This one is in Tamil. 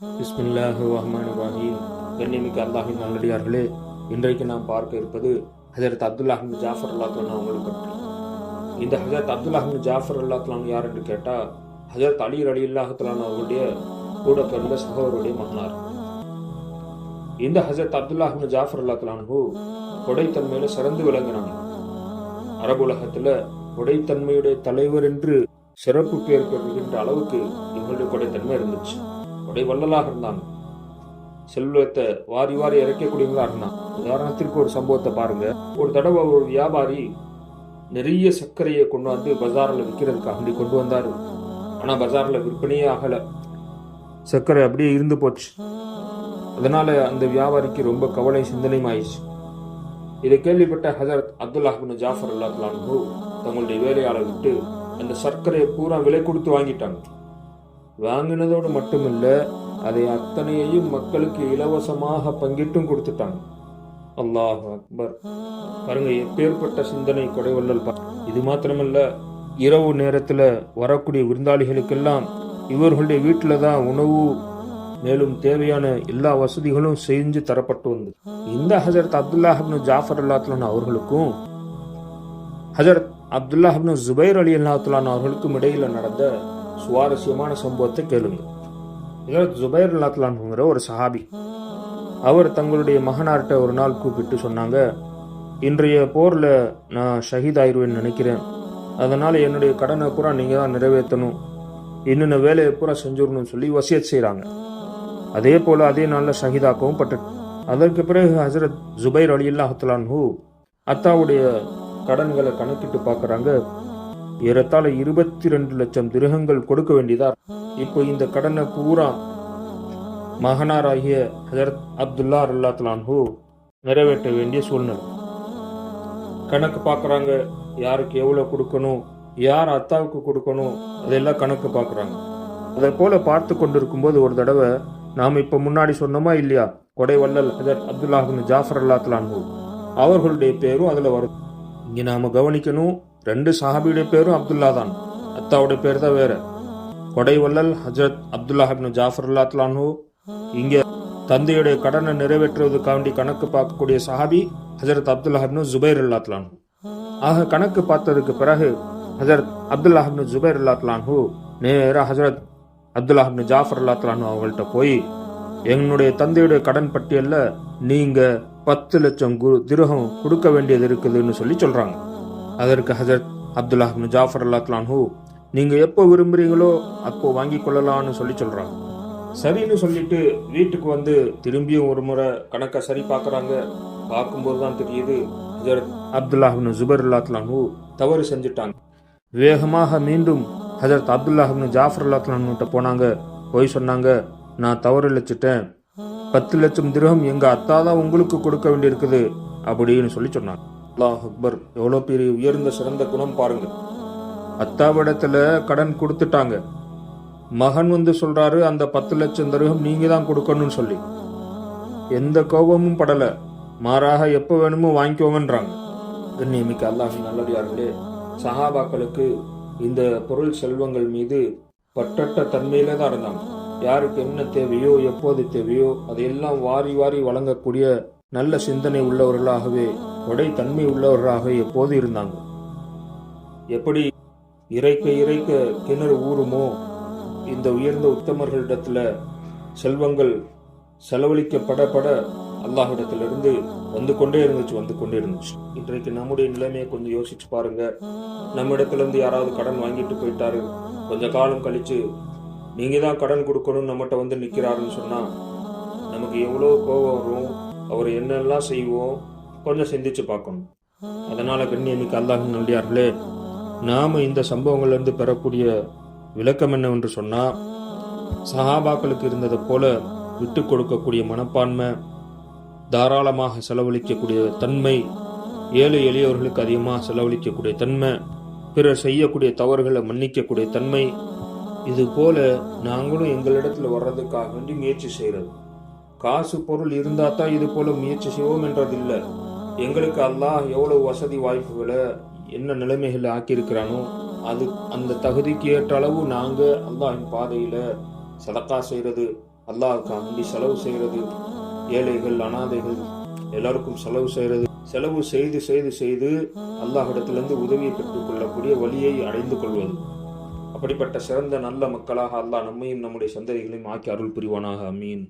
பிஸ்மில்லாஹு ரஹ்மான் ரஹீம் கண்ணியமிக்க அல்லாஹின் நல்லடியார்களே இன்றைக்கு நாம் பார்க்க இருப்பது ஹசரத் அப்துல் அஹ்மத் ஜாஃபர் அல்லா அவங்களை பற்றி. இந்த ஹசரத் அப்துல் அஹ்மத் ஜாஃபர் அல்லா யார் என்று கேட்டால் ஹசரத் அலி அலி அல்லாஹலான் அவர்களுடைய கூட பிறந்த சகோதரருடைய மகனார். இந்த ஹசரத் அப்துல்லா அஹ்மத் ஜாஃபர் அல்லா தலானு கொடைத்தன்மையில சிறந்து விளங்கினாங்க அரபுலகத்துல கொடைத்தன்மையுடைய தலைவர் என்று சிறப்பு பேர் பெறுகின்ற அளவுக்கு இவங்களுடைய கொடைத்தன்மை இருந்துச்சு. அப்படியே வள்ளலாக இருந்தாங்க. செல்வத்தை வாரி வாரி இறக்கக்கூடியவங்களா இருந்தாங்க. உதாரணத்திற்கு ஒரு சம்பவத்தை பாருங்க. ஒரு தடவை ஒரு வியாபாரி நிறைய சர்க்கரையை கொண்டு வந்து பஜாரில் விற்கிறதுக்காக கொண்டு வந்தார். ஆனால் பஜாரில் விற்பனையே ஆகலை. சர்க்கரை அப்படியே இருந்து போச்சு. அதனால அந்த வியாபாரிக்கு ரொம்ப கவலை சிந்தனையும் ஆயிடுச்சு இதை கேள்விப்பட்ட ஹசரத் அப்துல்லாஹின் ஜாஃபர் அல்லா தங்களுடைய வேலையாளர் விட்டு அந்த சர்க்கரையை பூரா விலை கொடுத்து வாங்கிட்டாங்க. வாங்கினதோடு மட்டுமில்ல அதை அத்தனையையும் மக்களுக்கு இலவசமாக பங்கிட்டும் கொடுத்துட்டாங்க அல்லாஹ் அக்பர். பாருங்க எப்பேற்பட்ட சிந்தனை கொடைவள்ளல் இது மாத்திரமல்ல இரவு நேரத்தில் வரக்கூடிய விருந்தாளிகளுக்கெல்லாம் இவர்களுடைய வீட்டில் தான் உணவு மேலும் தேவையான எல்லா வசதிகளும் செஞ்சு தரப்பட்டு வந்தது. இந்த ஹஜரத் அப்துல்லாஹிப்னு ஜாஃபர் அல்லாத்லான் அவர்களுக்கும் ஹசரத் அப்துல்லா ஹப்னு ஜுபைர் அலி அல்லாத்துலான் அவர்களுக்கும் இடையில் நடந்த சுவாரஸ்யமான சம்பவத்தை கேளுங்க. ஹஜரத் ஜுபைர் அல்லாத்துலான்ங்கிற ஒரு சஹாபி. அவர் தங்களுடைய மகனார்கிட்ட ஒரு நாள் கூப்பிட்டு சொன்னாங்க இன்றைய போரில் நான் ஷஹீத் ஆயிருவேன்னு நினைக்கிறேன். அதனால் என்னுடைய கடனை பூரா நீங்கள் தான் நிறைவேற்றணும். என்னென்ன வேலையை பூரா செஞ்சிடணும்னு சொல்லி வசியத் செய்கிறாங்க அதே போல் அதே நாளில் ஷஹீதாக்கவும் பட்டு அதற்கு பிறகு ஹசரத் ஜுபைர் அலி அல்லாஹலான்ஹூ அத்தாவுடைய கடன்களை கணக்கிட்டு பார்க்குறாங்க. ஏறத்தாழ இருபத்தி ரெண்டு லட்சம் திருகங்கள் கொடுக்க வேண்டியதா இப்போ இந்த கடனை பூரா மகனாராகிய ஹசரத் அப்துல்லா அல்லாத்லான்ஹூ நிறைவேற்ற வேண்டிய சூழ்நிலை. கணக்கு பார்க்கறாங்க யாருக்கு எவ்வளவு கொடுக்கணும் யார் அத்தாவுக்கு கொடுக்கணும் அதெல்லாம் கணக்கு பார்க்கறாங்க. அதை போல பார்த்து கொண்டிருக்கும் போது ஒரு தடவை நாம் இப்போ முன்னாடி சொன்னோமா இல்லையா? கொடை வல்லல் ஹஜரத் அப்துல்லாஹின் ஜாஃபர் அல்லாத்லான்ஹூ அவர்களுடைய பேரும் அதில் வரும் இங்கே நாம் கவனிக்கணும் ரெண்டு சஹாபியுடைய பேரும் அப்துல்லா தான். அத்தாவுடைய பேர் தான் வேற. கொடைவல்லல் ஹஜரத் ஹஜரத் அப்துல்லாஹின் ஜாஃபர் அல்லாத்லான்ஹூ இங்கே தந்தையுடைய கடனை நிறைவேற்றுவதற்காண்டி கணக்கு பார்க்கக்கூடிய சஹாபி ஹஜரத் அப்துல்லாஹிப்னு ஜுபைர் அல்லாத்லான்ஹூ ஆக கணக்கு பார்த்ததுக்கு பிறகு ஹஜரத் அப்துல்லாஹிப்னு ஜுபைர் அல்லாத்லான்ஹூ நேராக ஹஜரத் அப்துல்லாஹிப்னு ஜாஃபர் அல்லாத்லான்ஹூ அவங்கள்ட்ட போய் எங்களுடைய தந்தையுடைய கடன் பட்டியலில் நீங்கள் பத்து லட்சம் குரு திருகம் கொடுக்க வேண்டியது இருக்குதுன்னு சொல்லி சொல்கிறாங்க அதற்கு ஹஜரத் அப்துல்லாஹிப்னு ஜாஃபர் அல்லாத்லான்ஹூ நீங்க எப்போ விரும்புறீங்களோ அப்போ வாங்கி கொள்ளலாம்னு சொல்லி சொல்றாங்க. சரின்னு சொல்லிட்டு வீட்டுக்கு வந்து திரும்பியும் ஒரு முறை கணக்கை சரி பார்க்கறாங்க. பார்க்கும்போது தான் தெரியுது ஹஜரத் அப்துல்லாஹிப்னு ஜுபர் அல்லாத்லானு தவறு செஞ்சுட்டாங்க. வேகமாக மீண்டும் ஹஜரத் அப்துல்லாஹிப்னு ஜாஃபர் அல்லாத்லான்கிட்ட போனாங்க. போய் சொன்னாங்க நான் தவறு இழைச்சிட்டேன். பத்து லட்சம் திரகம் எங்க அத்தா தான் உங்களுக்கு கொடுக்க வேண்டியிருக்குது அப்படின்னு சொல்லி சொன்னாங்க. அல்லாஹ் அக்பர். எவ்வளோ பெரிய உயர்ந்த சிறந்த குணம் பாருங்க. அத்தாவிடத்துல கடன் கொடுத்துட்டாங்க. மகன் வந்து சொல்றாரு அந்த பத்து லட்சம் தருகம் நீங்க தான் கொடுக்கணும்னு சொல்லி. எந்த கோபமும் படல. மாறாக எப்ப வேணுமோ வாங்கிக்கோங்கன்றாங்க. கண்ணியமிக்க அல்லாஹ் நல்லடியார்களே சஹாபாக்களுக்கு இந்த பொருள் செல்வங்கள் மீது பட்டட்ட தன்மையில தான் இருந்தாங்க. யாருக்கு என்ன தேவையோ எப்போது தேவையோ அதையெல்லாம் வாரி வாரி வழங்கக்கூடிய நல்ல சிந்தனை உள்ளவர்களாகவே கொடை தன்மை உள்ளவர்களாக எப்போது இருந்தாங்க? எப்படி இறைக்க இறைக்க கிணறு ஊறுமோ? இந்த உயர்ந்த உத்தமர்களிடத்துல செல்வங்கள் செலவழிக்கப்படப்பட பட வந்து கொண்டே இருந்துச்சு வந்து கொண்டே இருந்துச்சு. இன்றைக்கு நம்முடைய நிலைமையை கொஞ்சம் யோசிச்சு பாருங்க. நம்ம இடத்துல இருந்து யாராவது கடன் வாங்கிட்டு போயிட்டாரு. கொஞ்ச காலம் கழிச்சு நீங்க தான் கடன் கொடுக்கணும்னு நம்மகிட்ட வந்து நிற்கிறாருன்னு சொன்னா நமக்கு எவ்வளோ கோபம் வரும்? என்னெல்லாம் செய்வோம் கொஞ்சம் சிந்திச்சு பார்க்கணும். அதனால கண்ணியமிக்க அல்லாஹ் நல்லியார்களே நாம இந்த சம்பவங்கள்லேருந்து பெறக்கூடிய விளக்கம் என்னவென்று சொன்னா சஹாபாக்களுக்கு இருந்ததை போல விட்டு கொடுக்கக்கூடிய மனப்பான்மை தாராளமாக செலவழிக்கக்கூடிய தன்மை ஏழை எளியவர்களுக்கு அதிகமாக செலவழிக்கக்கூடிய தன்மை பிறர் செய்யக்கூடிய தவறுகளை மன்னிக்கக்கூடிய தன்மை இது போல நாங்களும் எங்களிடத்தில் வர்றதுக்காக வேண்டி முயற்சி செய்கிறது காசு பொருள் இருந்தா தான் இது போல முயற்சி செய்வோம் என்றதில்லை. எங்களுக்கு அல்லாஹ் எவ்வளவு வசதி வாய்ப்புகளை என்ன நிலைமைகளை ஆக்கியிருக்கிறானோ அது அந்த தகுதிக்கு ஏற்ற அளவு நாங்கள் அல்லாஹின் பாதையில சதக்கா செய்யறது அல்லாஹுக்கு வேண்டி செலவு செய்கிறது ஏழைகள் அனாதைகள் எல்லாருக்கும் செலவு செய்கிறது செலவு செய்து செய்து செய்து அல்லாஹிடத்திலிருந்து உதவியை பெற்றுக் கொள்ளக்கூடிய வழியை அடைந்து கொள்வது. அப்படிப்பட்ட சிறந்த நல்ல மக்களாக அல்லாஹ் நம்மையும் நம்முடைய சந்ததிகளையும் ஆக்கி அருள் புரிவானாக. அமீன்